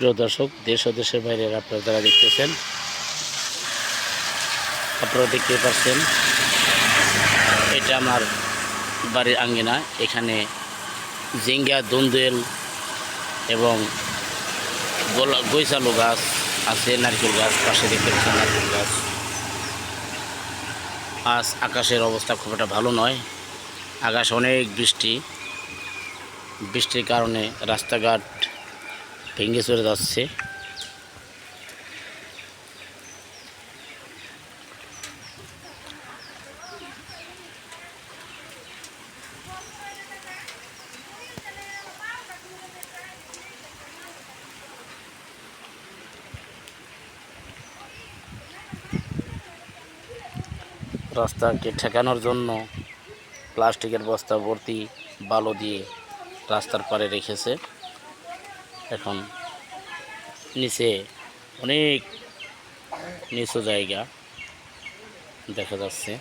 প্রিয় দর্শক, দেশ ও দেশের বাইরে আপনারা যারা দেখতেছেন, আপনারা দেখতে পাচ্ছেন, এটা আমার বাড়ির আঙ্গিনা। এখানে জিঙ্গা দন্দুয়েল এবং গৈসালু গাছ আছে, নারকেল গাছ, পাশে দেখতে পাচ্ছেন নারকেল গাছ। আজ আকাশের অবস্থা খুব একটা ভালো নয়। আকাশ অনেক বৃষ্টি। বৃষ্টির কারণে রাস্তাঘাট ভেঙে চলে যাচ্ছে। রাস্তাকে ঠেকানোর জন্য প্লাস্টিকের বস্তা ভর্তি বালু দিয়ে রাস্তার পারে রেখেছে। এখন নিচে অনেক নিচু জায়গা দেখা যাচ্ছে।